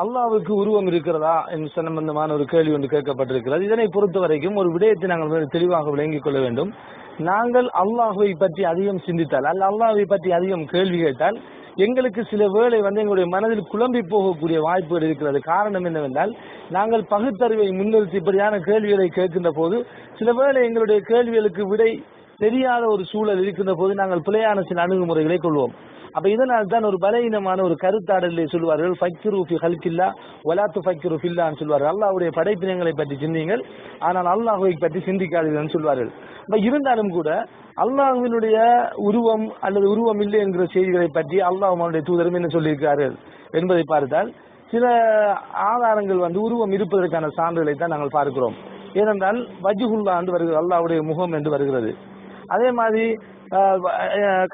அல்லாவுக்கு உருவம் இருக்கிறதா என்று சம்பந்தமான ஒரு கேள்வி ஒன்று கேட்கப்பட்டிருக்கிறது. இதனை பொறுத்த வரைக்கும் ஒரு விடயத்தை நாங்கள் தெளிவாக விளங்கிக் கொள்ள வேண்டும். நாங்கள் அல்லாஹுவை பற்றி அதிகம் சிந்தித்தால் அல்ல அல்லாஹுவை பற்றி அதிகம் கேள்வி கேட்டால் எங்களுக்கு சில வேளை வந்து எங்களுடைய மனதில் குழம்பி போகக்கூடிய வாய்ப்புகள் இருக்கிறது. காரணம் என்னவென்றால் நாங்கள் பகுத்தறிவை முன்னிறுத்தி இப்படியான கேள்விகளை கேட்கின்ற போது சில வேளை எங்களுடைய கேள்விகளுக்கு விடை தெரியாத ஒரு சூழல் இருக்கின்ற போது நாங்கள் பிழையான சில அணுகுமுறைகளை கொள்வோம். அப்ப இதனால் தான் ஒரு பலவீனமான ஒரு கருத்தாடலை சொல்வார்கள் ஃபக்கிரு ஃபி ஹல்கில்லா வலாத்து ஃபக்கிரு ஃபில்லான்னு சொல்வார்கள். அல்லாஹுடைய படைப்பினங்களை பற்றி சிந்திங்கள் ஆனால் அல்லாஹுவை பற்றி சிந்திக்காதீர்கள் சொல்வார்கள். அப்ப இருந்தாலும் கூட அல்லாஹ்வினுடைய உருவம் அல்லது உருவம் இல்லை என்கிற செய்திகளை பற்றி அல்லாஹ் அவனுடைய தூதரும் என்ன சொல்லியிருக்கிறார்கள் என்பதை பார்த்தால் சில ஆதாரங்கள் வந்து உருவம் இருப்பதற்கான சான்றுகளை தான் நாங்கள் பார்க்கிறோம். ஏனென்றால் வஜ்ஹுல்லா என்று வருகிறது அல்லாவுடைய முகம் என்று வருகிறது. அதே மாதிரி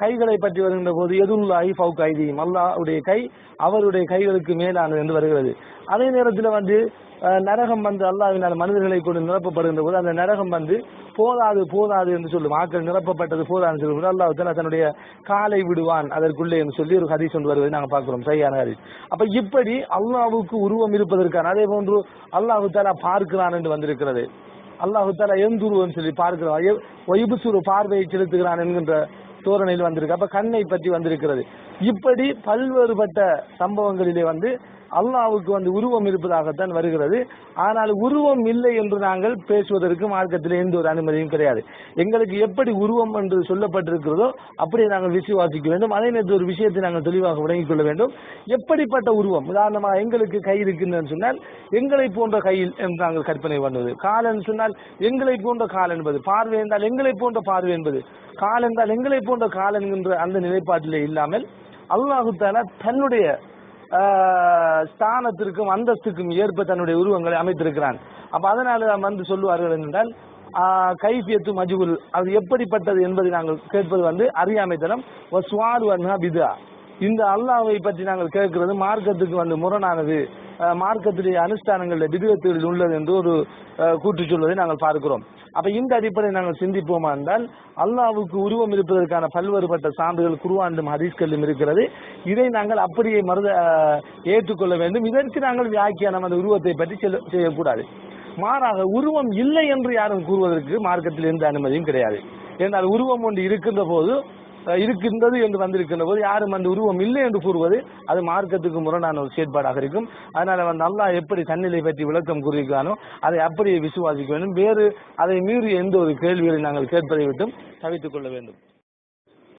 கைகளை பற்றி வருகின்ற போது எதுல்லாஹி ஃபவுக் ஐதீம் அல்லாஹ்வுடைய கை அவருடைய கைகளுக்கு மேலானது என்று வருகிறது. அதே நேரத்தில் வந்து நரகம் வந்து அல்லாவினால் மனிதர்களை கொண்டு நிரப்பப்படுகின்ற போது அந்த நரகம் வந்து போதாது போதாது என்று சொல்லும். ஆக்கள் நிரப்பப்பட்டது போதாது சொல்லும் அல்லாஹ் தன்னுடைய காலை விடுவான் அதற்குள்ளே என்று சொல்லி ஒரு ஹதீஸ் ஒன்று வருவதை நாங்கள் பார்க்கிறோம். சரியான ஹதீஸ். அப்ப இப்படி அல்லாவுக்கு உருவம் இருப்பதற்கான அதே போன்று அல்லாஹு தாலா பார்க்கிறான் என்று வந்திருக்கிறது. அல்லாஹு தாலா எந்துருவன் சொல்லி பார்க்கிறான் ஒய்புசுரு பார்வையை செலுத்துகிறான் என்கின்ற தோரணையில் வந்திருக்கு. அப்ப கண்ணை பற்றி வந்திருக்கிறது. இப்படி பல்வேறுபட்ட சம்பவங்களிலே வந்து அல்லாவுக்கு வந்து உருவம் இருப்பதாகத்தான் வருகிறது. ஆனால் உருவம் இல்லை என்று நாங்கள் பேசுவதற்கு மார்க்கத்தில் எந்த ஒரு அனுமதியும் கிடையாது. எங்களுக்கு எப்படி உருவம் என்று சொல்லப்பட்டிருக்கிறதோ அப்படியே நாங்கள் விசுவாசிக்க வேண்டும். அதே நேரத்தில் ஒரு விஷயத்தை நாங்கள் தெளிவாக விளங்கிக் கொள்ள வேண்டும். எப்படிப்பட்ட உருவம்? உதாரணமாக எங்களுக்கு கை இருக்குன்னு சொன்னால் எங்களை போன்ற கையில் என்று நாங்கள் கற்பனை பண்ணுவது. கால் என்று சொன்னால் எங்களை போன்ற கால் என்பது. பார்வை என்றால் எங்களை போன்ற பார்வை என்பது. கால் என்றால் எங்களை போன்ற கால் என்கின்ற அந்த நிலைப்பாட்டிலே இல்லாமல் அல்லாஹு தாலா தன்னுடைய ஸ்தானத்திற்கும் அந்தஸ்துக்கும் ஏற்ப தன்னுடைய உருவங்களை அமைத்திருக்கிறான். அப்ப அதனால நாம் வந்து சொல்லுவார்கள் என்றால் ஆஹ், கைஃபியத்து மஜுகுல் அது எப்படிப்பட்டது என்பதை நாங்கள் கேட்பது வந்து அறியாமைத்தனம் வஸ்வாரு அன்ஹா பிதா இந்த அல்லாஹ்வை பற்றி நாங்கள் கேட்கிறது மார்க்கத்துக்கு வந்து முரணானது. மார்க்கத்துடைய அனுஷ்டானங்களில் விதத்துகளில் உள்ளது என்று ஒரு அஹ், கூற்று சொல்வதை நாங்கள் பார்க்கிறோம். அப்ப இந்த அடிப்படையில் நாங்கள் சிந்திப்போமா என்றால் அல்லாவுக்கு உருவம் இருப்பதற்கான பல்வேறுபட்ட சான்றுகள் குருவாண்டும் ஹதீஸ்களிலும் இருக்கிறது. இதை நாங்கள் அப்படியே மருத ஏற்றுக்கொள்ள வேண்டும். இதற்கு நாங்கள் வியாக்கியானம் அந்த உருவத்தை பற்றி செல்ல- செய்யக்கூடாது. மாறாக உருவம் இல்லை என்று யாரும் கூறுவதற்கு மார்க்கத்தில் எந்த அனுமதியும் கிடையாது. ஏன்னால் உருவம் ஒன்று இருக்கின்ற போது இருக்கின்றது என்று வந்திருக்கின்ற போது யாரும் அந்த உருவம் இல்லை என்று கூறுவது அது மார்க்கத்துக்கு முரணான ஒரு செயற்பாடாக இருக்கும். அதனால வந்து அல்லாஹ் எப்படி தன்னிலை பற்றி விளக்கம் கூறியிருக்கானோ அதை அப்படியே விசுவாசிக்க வேண்டும். வேறு அதை மீறி எந்த ஒரு கேள்விகளை நாங்கள் கேட்பதை விட்டும் தவித்துக் கொள்ள வேண்டும்.